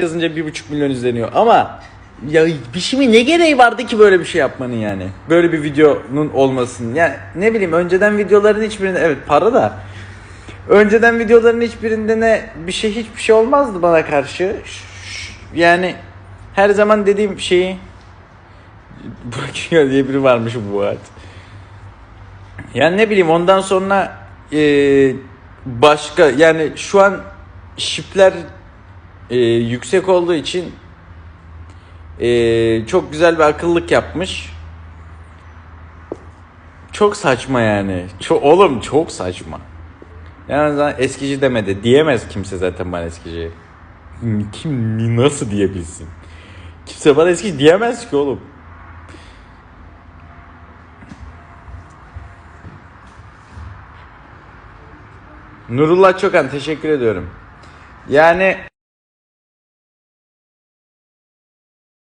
yazınca 1,5 milyon izleniyor. Ama ya bir şey ne gereği vardı ki böyle bir şey yapmanın yani? Böyle bir videonun olmasının. Yani ne bileyim önceden videoların hiçbirinde evet para da önceden videoların hiçbirinde ne bir şey hiçbir şey olmazdı bana karşı. Yani her zaman dediğim şeyi Burak diye biri varmış bu hayat. Yani ne bileyim ondan sonra e, başka yani şu an şipler e, yüksek olduğu için e, çok güzel bir akıllık yapmış. Çok saçma yani. Çok, oğlum çok saçma. Yani zaten eskici demedi. Diyemez kimse zaten bana eskici. Kim nasıl diyebilsin? Kimse bana eskici diyemez ki oğlum. Nurullah Çokan teşekkür ediyorum. Yani